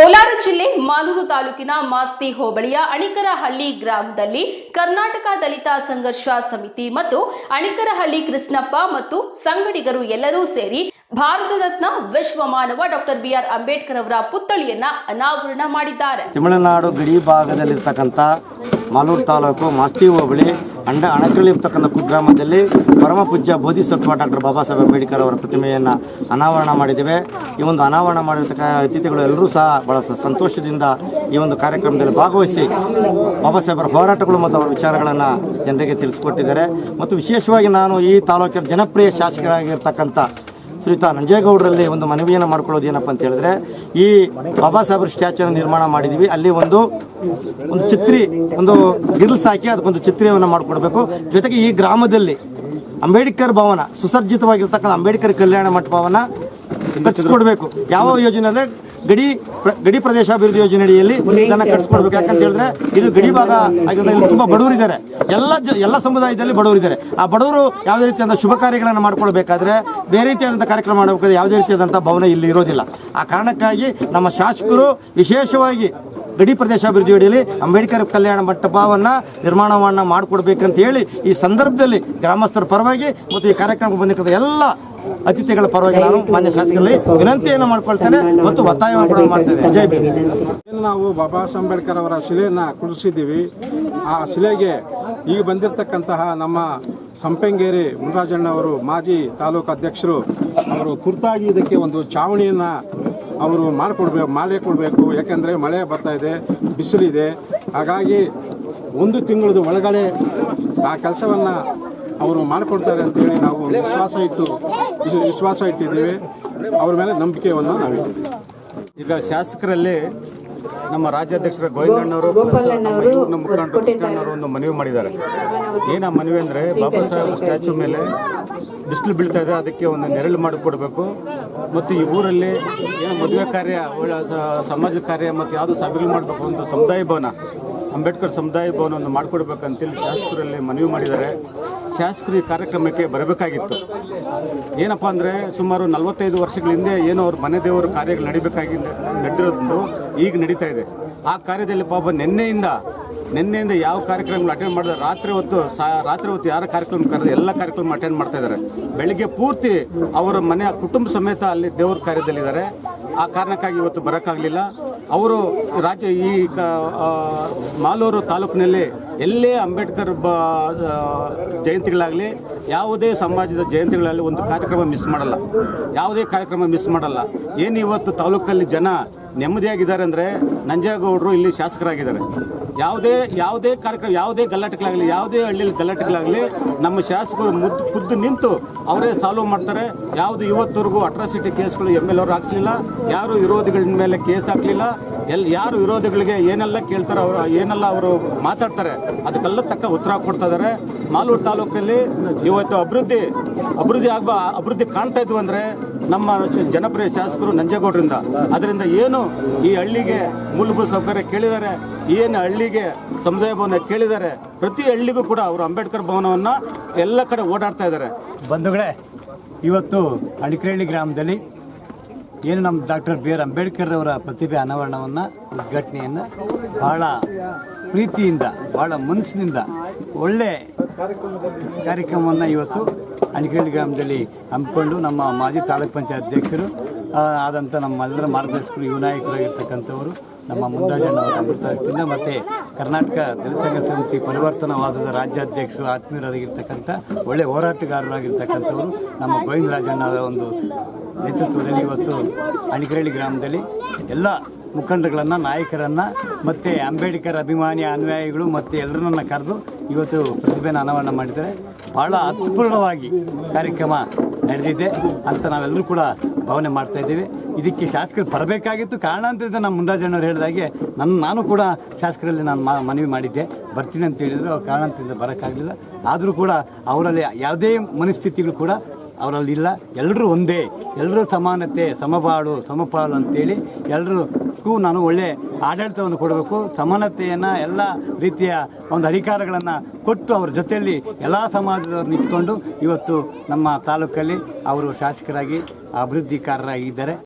ಕೋಲಾರ ಜಿಲ್ಲೆ ಮಾಲೂರು ತಾಲೂಕಿನ ಮಾಸ್ತಿ ಹೋಬಳಿಯ ಅಣಿಕರಹಳ್ಳಿ ಗ್ರಾಮದಲ್ಲಿ ಕರ್ನಾಟಕ ದಲಿತ ಸಂಘರ್ಷ ಸಮಿತಿ ಮತ್ತು ಅಣಿಕರಹಳ್ಳಿ ಕೃಷ್ಣಪ್ಪ ಮತ್ತು ಸಂಗಡಿಗರು ಎಲ್ಲರೂ ಸೇರಿ ಭಾರತ ರತ್ನ ವಿಶ್ವ ಮಾನವ ಡಾಕ್ಟರ್ ಬಿ ಆರ್ ಅಂಬೇಡ್ಕರ್ ಅವರ ಪುತ್ಥಳಿಯನ್ನ ಅನಾವರಣ ಮಾಡಿದ್ದಾರೆ. ತಮಿಳುನಾಡು ಗಡಿ ಭಾಗದಲ್ಲಿರ್ತಕ್ಕಂಥ ಮಾಲೂರು ತಾಲೂಕು ಮಾಸ್ತಿ ಹೋಬಳಿ ಅಂಡ ಅಣಕಲ್ಲಿ ಇರ್ತಕ್ಕಂಥ ಕುಗ್ರಾಮದಲ್ಲಿ ಪರಮ ಪೂಜ್ಯ ಬೋಧಿಸತ್ವ ಡಾಕ್ಟರ್ ಬಾಬಾ ಸಾಹೇಬ್ ಅಂಬೇಡ್ಕರ್ ಅವರ ಪ್ರತಿಮೆಯನ್ನು ಅನಾವರಣ ಮಾಡಿದ್ದೇವೆ. ಈ ಒಂದು ಅನಾವರಣ ಮಾಡಿರ್ತಕ್ಕ ಅತಿಥಿಗಳು ಎಲ್ಲರೂ ಸಹ ಬಹಳ ಸಂತೋಷದಿಂದ ಈ ಒಂದು ಕಾರ್ಯಕ್ರಮದಲ್ಲಿ ಭಾಗವಹಿಸಿ ಬಾಬಾ ಸಾಹೇಬರ ಹೋರಾಟಗಳು ಮತ್ತು ಅವರ ವಿಚಾರಗಳನ್ನು ಜನರಿಗೆ ತಿಳಿಸಿಕೊಟ್ಟಿದ್ದಾರೆ. ಮತ್ತು ವಿಶೇಷವಾಗಿ ನಾನು ಈ ತಾಲೂಕಿನ ಜನಪ್ರಿಯ ಶಾಸಕರಾಗಿರ್ತಕ್ಕಂಥ ಶ್ರೀಯುತ ನಂಜೇಗೌಡರಲ್ಲಿ ಒಂದು ಮನವಿಯನ್ನು ಮಾಡ್ಕೊಳ್ಳೋದು ಏನಪ್ಪ ಅಂತ ಹೇಳಿದ್ರೆ, ಈ ಬಾಬಾ ಸಾಹೇಬ್ರ ಸ್ಟ್ಯಾಚ್ಯೂನ ನಿರ್ಮಾಣ ಮಾಡಿದ್ದೀವಿ ಅಲ್ಲಿ ಒಂದು ಒಂದು ಚಿತ್ರಿ ಒಂದು ಗಿರ್ಲ್ಸ್ ಹಾಕಿ ಅದಕ್ಕೊಂದು ಚಿತ್ರಿಯನ್ನು ಮಾಡಿಕೊಡ್ಬೇಕು. ಜೊತೆಗೆ ಈ ಗ್ರಾಮದಲ್ಲಿ ಅಂಬೇಡ್ಕರ್ ಭವನ, ಸುಸಜ್ಜಿತವಾಗಿರ್ತಕ್ಕಂಥ ಅಂಬೇಡ್ಕರ್ ಕಲ್ಯಾಣ ಮಂಟಪವನ್ನು ಕಟ್ಟಿಸ್ಕೊಡ್ಬೇಕು. ಯಾವ ಯೋಜನೆ ಅಂದರೆ ಗಡಿ ಗಡಿ ಪ್ರದೇಶ ಅಭಿವೃದ್ಧಿ ಯೋಜನೆ ಅಡಿಯಲ್ಲಿ ಇದನ್ನು ಕಟ್ಟಿಸ್ಕೊಡ್ಬೇಕು ಯಾಕಂತ ಹೇಳಿದ್ರೆ ಇದು ಗಡಿ ಭಾಗ ಆಗಿರೋದ್ರಿಂದ ಇಲ್ಲಿ ತುಂಬ ಬಡವರಿದ್ದಾರೆ. ಎಲ್ಲ ಜ, ಎಲ್ಲ ಸಮುದಾಯದಲ್ಲಿ ಬಡವರಿದ್ದಾರೆ. ಆ ಬಡವರು ಯಾವುದೇ ರೀತಿಯಾದ ಶುಭ ಕಾರ್ಯಗಳನ್ನು ಮಾಡ್ಕೊಳ್ಬೇಕಾದ್ರೆ ಬೇರೆ ರೀತಿಯಾದಂಥ ಕಾರ್ಯಕ್ರಮ ಮಾಡಬೇಕಾದ್ರೆ ಯಾವುದೇ ರೀತಿಯಾದಂಥ ಭವನ ಇಲ್ಲಿ ಇರೋದಿಲ್ಲ. ಆ ಕಾರಣಕ್ಕಾಗಿ ನಮ್ಮ ಶಾಸಕರು ವಿಶೇಷವಾಗಿ ಗಡಿ ಪ್ರದೇಶ ಅಭಿವೃದ್ಧಿ ಅಡಿಯಲ್ಲಿ ಅಂಬೇಡ್ಕರ್ ಕಲ್ಯಾಣ ಮಂಟಪವನ್ನು ನಿರ್ಮಾಣವನ್ನು ಮಾಡಿಕೊಡ್ಬೇಕಂತ ಹೇಳಿ ಈ ಸಂದರ್ಭದಲ್ಲಿ ಗ್ರಾಮಸ್ಥರ ಪರವಾಗಿ ಮತ್ತು ಈ ಕಾರ್ಯಕ್ರಮಕ್ಕೆ ಬಂದಿರ್ತಕ್ಕಂಥ ಎಲ್ಲ ಅತಿಥಿಗಳ ಪರವಾಗಿ ನಾನು ಮಾನ್ಯ ಶಾಸಕರಲ್ಲಿ ವಿನಂತಿಯನ್ನು ಮಾಡಿಕೊಳ್ತೇನೆ ಮತ್ತು ಒತ್ತಾಯವನ್ನು ಕೂಡ ಮಾಡ್ತೇನೆ. ಜೈ ನಾವು ಬಾಬಾ ಅಂಬೇಡ್ಕರ್ ಅವರ ಶಿಲೆಯನ್ನು ಕುಡಿಸಿದ್ದೀವಿ ಆ ಶಿಲೆಗೆ ಈಗ ಬಂದಿರತಕ್ಕಂತಹ ನಮ್ಮ ಸಂಪೆಂಗೇರಿ ಮುನರಾಜಣ್ಣ ಅವರು, ಮಾಜಿ ತಾಲೂಕು ಅಧ್ಯಕ್ಷರು, ಅವರು ತುರ್ತಾಗಿ ಇದಕ್ಕೆ ಒಂದು ಚಾವಣಿಯನ್ನು ಅವರು ಮಾಡಿಕೊಡ್ಬೇಕು ಮಾಲೆ ಕೊಡಬೇಕು ಯಾಕೆಂದರೆ ಮಳೆ ಬರ್ತಾ ಇದೆ, ಬಿಸಿಲಿದೆ. ಹಾಗಾಗಿ ಒಂದು ತಿಂಗಳದ ಒಳಗಡೆ ಆ ಕೆಲಸವನ್ನು ಅವರು ಮಾಡಿಕೊಡ್ತಾರೆ ಅಂತೇಳಿ ನಾವು ವಿಶ್ವಾಸ ಇಟ್ಟು ವಿಶ್ವಾಸ ಇಟ್ಟಿದ್ದೀವಿ. ಅವ್ರ ಮೇಲೆ ನಂಬಿಕೆಯನ್ನು ನಾವಿಟ್ಟಿದ್ದೀವಿ ಈಗ ಶಾಸಕರಲ್ಲಿ ನಮ್ಮ ರಾಜ್ಯಾಧ್ಯಕ್ಷರ ಗೋವಿಂದಣ್ಣವರು ನಮ್ಮ ಮುಖಂಡರು ಕೃಷ್ಣಣ್ಣವರು ಒಂದು ಮನವಿ ಮಾಡಿದ್ದಾರೆ. ಏನ ಮನವಿ ಅಂದರೆ ಬಾಬಾ ಸಾಹೇಬ್ ಸ್ಟ್ಯಾಚು ಮೇಲೆ ಬಿಸಿಲು ಬೀಳ್ತಾ ಇದೆ ಅದಕ್ಕೆ ಒಂದು ನೆರಳು ಮಾಡಿಕೊಡ್ಬೇಕು. ಮತ್ತು ಈ ಊರಲ್ಲಿ ಏನು ಮದುವೆ ಕಾರ್ಯ ಒಳ್ಳೆ ಸಮಾಜ ಕಾರ್ಯ ಮತ್ತು ಯಾವುದು ಸಭೆಗಳು ಮಾಡಬೇಕು ಒಂದು ಸಮುದಾಯ ಭವನ. ಅಂಬೇಡ್ಕರ್ ಸಮುದಾಯ ಭವನವನ್ನು ಮಾಡಿಕೊಡ್ಬೇಕಂತೇಳಿ ಶಾಸಕರಲ್ಲಿ ಮನವಿ ಮಾಡಿದ್ದಾರೆ. ಶಾಸಕರು ಈ ಕಾರ್ಯಕ್ರಮಕ್ಕೆ ಬರಬೇಕಾಗಿತ್ತು. ಏನಪ್ಪ ಅಂದರೆ ಸುಮಾರು ನಲವತ್ತೈದು ವರ್ಷಗಳ ಹಿಂದೆ ಏನೋ ಅವ್ರ ಮನೆ ದೇವರ ಕಾರ್ಯಗಳು ನಡಿಬೇಕಾಗಿ ನಡೆದಿರೋದು ಈಗ ನಡೀತಾ ಇದೆ. ಆ ಕಾರ್ಯದಲ್ಲಿ ಪಾಪ ನಿನ್ನೆಯಿಂದ ನಿನ್ನೆಯಿಂದ ಯಾವ ಕಾರ್ಯಕ್ರಮಗಳು ಅಟೆಂಡ್ ಮಾಡಿದ್ರೆ, ರಾತ್ರಿ ಹೊತ್ತು ರಾತ್ರಿ ಹೊತ್ತು ಯಾರ ಕಾರ್ಯಕ್ರಮ ಕರೆದು ಎಲ್ಲ ಕಾರ್ಯಕ್ರಮ ಅಟೆಂಡ್ ಮಾಡ್ತಾ ಇದ್ದಾರೆ. ಬೆಳಿಗ್ಗೆ ಪೂರ್ತಿ ಅವರ ಮನೆ, ಕುಟುಂಬ ಸಮೇತ ಅಲ್ಲಿ ದೇವ್ರ ಕಾರ್ಯದಲ್ಲಿದ್ದಾರೆ. ಆ ಕಾರಣಕ್ಕಾಗಿ ಇವತ್ತು ಬರೋಕ್ಕಾಗಲಿಲ್ಲ. ಅವರು ರಾಜ್ಯ ಈ ಮಾಲೂರು ತಾಲೂಕಿನಲ್ಲಿ ಎಲ್ಲೇ ಅಂಬೇಡ್ಕರ್ ಬ ಜಯಂತಿಗಳಾಗಲಿ ಯಾವುದೇ ಸಮಾಜದ ಜಯಂತಿಗಳಲ್ಲಿ ಒಂದು ಕಾರ್ಯಕ್ರಮ ಮಿಸ್ ಮಾಡಲ್ಲ. ಯಾವುದೇ ಕಾರ್ಯಕ್ರಮ ಮಿಸ್ ಮಾಡಲ್ಲ. ಏನು ಇವತ್ತು ತಾಲೂಕಲ್ಲಿ ಜನ ನೆಮ್ಮದಿಯಾಗಿದ್ದಾರೆ ಅಂದರೆ ನಂಜೇಗೌಡರು ಇಲ್ಲಿ ಶಾಸಕರಾಗಿದ್ದಾರೆ. ಯಾವುದೇ ಯಾವುದೇ ಕಾರ್ಯಕ್ರಮ, ಯಾವುದೇ ಗಲಾಟೆಗಳಾಗಲಿ, ಯಾವುದೇ ಹಳ್ಳಿಯಲ್ಲಿ ಗಲಾಟೆಗಳಾಗಲಿ, ನಮ್ಮ ಶಾಸಕರು ಮುದ್ದು ಖುದ್ದು ನಿಂತು ಅವರೇ ಸಾಲ್ವ್ ಮಾಡ್ತಾರೆ. ಯಾವುದು ಇವತ್ತವರೆಗೂ ಅಟ್ರಾಸಿಟಿ ಕೇಸ್ಗಳು ಎಂ ಎಲ್ ಅವರು ಹಾಕ್ಸಲಿಲ್ಲ, ಯಾರು ವಿರೋಧಿಗಳ ಮೇಲೆ ಕೇಸ್ ಹಾಕಲಿಲ್ಲ ಎಲ್ಲಿ ಯಾರು ವಿರೋಧಿಗಳಿಗೆ ಏನೆಲ್ಲ ಕೇಳ್ತಾರೆ, ಅವರು, ಏನೆಲ್ಲ ಅವರು ಮಾತಾಡ್ತಾರೆ, ಅದಕ್ಕೆಲ್ಲ ತಕ್ಕ ಉತ್ತರ ಕೊಡ್ತಾ ಇದ್ದಾರೆ. ಮಾಲೂರು ತಾಲೂಕಲ್ಲಿ ಇವತ್ತು ಅಭಿವೃದ್ಧಿ ಅಭಿವೃದ್ಧಿ ಆಗ್ಬ, ಅಭಿವೃದ್ಧಿ ಕಾಣ್ತಾ ಇದ್ವು ಅಂದರೆ ನಮ್ಮ ಜನಪ್ರಿಯ ಶಾಸಕರು ನಂಜೇಗೌಡರಿಂದ. ಅದರಿಂದ ಏನು ಈ ಹಳ್ಳಿಗೆ ಮೂಲಭೂತ ಸೌಕರ್ಯ ಕೇಳಿದ್ದಾರೆ, ಏನು ಹಳ್ಳಿಗೆ ಸಮುದಾಯ ಭವನ ಕೇಳಿದ್ದಾರೆ, ಪ್ರತಿ ಹಳ್ಳಿಗೂ ಕೂಡ ಅವರು ಅಂಬೇಡ್ಕರ್ ಭವನವನ್ನು ಎಲ್ಲ ಕಡೆ ಓಡಾಡ್ತಾ ಇದ್ದಾರೆ. ಬಂಧುಗಳೇ, ಇವತ್ತು ಅಣಿಕರಳ್ಳಿ ಗ್ರಾಮದಲ್ಲಿ ಏನು ನಮ್ಮ ಡಾಕ್ಟರ್ ಬಿ ಆರ್ ಅಂಬೇಡ್ಕರ್ ಅವರ ಪ್ರತಿಭೆ ಅನಾವರಣವನ್ನು, ಉದ್ಘಾಟನೆಯನ್ನು ಬಹಳ ಪ್ರೀತಿಯಿಂದ, ಬಹಳ ಮನಸ್ಸಿನಿಂದ ಒಳ್ಳೆ ಕಾರ್ಯಕ್ರಮವನ್ನು ಇವತ್ತು ಅಣಿಕೇಳ್ಳಿ ಗ್ರಾಮದಲ್ಲಿ ಹಮ್ಮಿಕೊಂಡು ನಮ್ಮ ಮಾಜಿ ತಾಲೂಕ್ ಪಂಚಾಯತ್ ಅಧ್ಯಕ್ಷರು ಆದಂಥ ನಮ್ಮೆಲ್ಲರ ಮಾರ್ಗದರ್ಶಕರು, ಯುವ ನಾಯಕರಾಗಿರ್ತಕ್ಕಂಥವರು, ನಮ್ಮ ಮುಂದಾಜಣ್ಣವರ ಅಮೃತದಿಂದ ಮತ್ತು ಕರ್ನಾಟಕ ದಲಿತ ಸಂಘ ಸಮಿತಿ ಪರಿವರ್ತನವಾದದ ರಾಜ್ಯಾಧ್ಯಕ್ಷರು, ಆತ್ಮೀಯರಾಗಿರ್ತಕ್ಕಂಥ, ಒಳ್ಳೆ ಹೋರಾಟಗಾರರಾಗಿರ್ತಕ್ಕಂಥವರು ನಮ್ಮ ಗೋವಿಂದರಾಜಣ್ಣ ಅವರ ಒಂದು ನೇತೃತ್ವದಲ್ಲಿ ಇವತ್ತು ಅಣಿಕರಳ್ಳಿ ಗ್ರಾಮದಲ್ಲಿ ಎಲ್ಲ ಮುಖಂಡರುಗಳನ್ನು ನಾಯಕರನ್ನು, ಮತ್ತು ಅಂಬೇಡ್ಕರ್ ಅಭಿಮಾನಿ ಅನುಯಾಯಿಗಳು, ಮತ್ತು ಎಲ್ಲರನ್ನ ಕರೆದು ಇವತ್ತು ಪ್ರತಿಭೆನ ಅನಾವರಣ ಮಾಡಿದ್ದಾರೆ. ಭಾಳ ಅರ್ಥಪೂರ್ಣವಾಗಿ ಕಾರ್ಯಕ್ರಮ ನಡೆದಿದೆ ಅಂತ ನಾವೆಲ್ಲರೂ ಕೂಡ ಭಾವನೆ ಮಾಡ್ತಾ ಇದ್ದೀವಿ. ಇದಕ್ಕೆ ಶಾಸಕರು ಬರಬೇಕಾಗಿತ್ತು. ಕಾರಣ ಕಾರಣಾಂತರದ ನಮ್ಮ ಮುಂಡಾಜಣ್ಣವ್ರು ಹೇಳಿದಾಗೆ ನನ್ನ, ನಾನು ಕೂಡ ಶಾಸಕರಲ್ಲಿ ನಾನು ಮನವಿ ಮಾಡಿದ್ದೆ. ಬರ್ತೀನಿ ಅಂತ ಹೇಳಿದರು. ಅವ್ರು ಕಾರಣದಿಂದ ಬರೋಕ್ಕಾಗಲಿಲ್ಲ. ಆದರೂ ಕೂಡ ಅವರಲ್ಲಿ ಯಾವುದೇ ಮನಸ್ಥಿತಿಗಳು ಕೂಡ ಅವರಲ್ಲಿ ಇಲ್ಲ ಎಲ್ಲರೂ ಒಂದೇ. ಎಲ್ಲರೂ ಸಮಾನತೆ, ಸಮಬಾಳು, ಸಮಪಾಲು ಅಂತೇಳಿ ಎಲ್ಲರಿಗೂ ನಾನು ಒಳ್ಳೆ ಆಡಳಿತವನ್ನು ಕೊಡಬೇಕು. ಸಮಾನತೆಯನ್ನು ಎಲ್ಲ ರೀತಿಯ ಒಂದು ಅಧಿಕಾರಗಳನ್ನು ಕೊಟ್ಟು ಅವರ ಜೊತೆಯಲ್ಲಿ ಎಲ್ಲ ಸಮಾಜದವ್ರು ನಿಂತ್ಕೊಂಡು ಇವತ್ತು ನಮ್ಮ ತಾಲೂಕಲ್ಲಿ ಅವರು ಶಾಸಕರಾಗಿ ಅಭಿವೃದ್ಧಿಕಾರರಾಗಿದ್ದಾರೆ.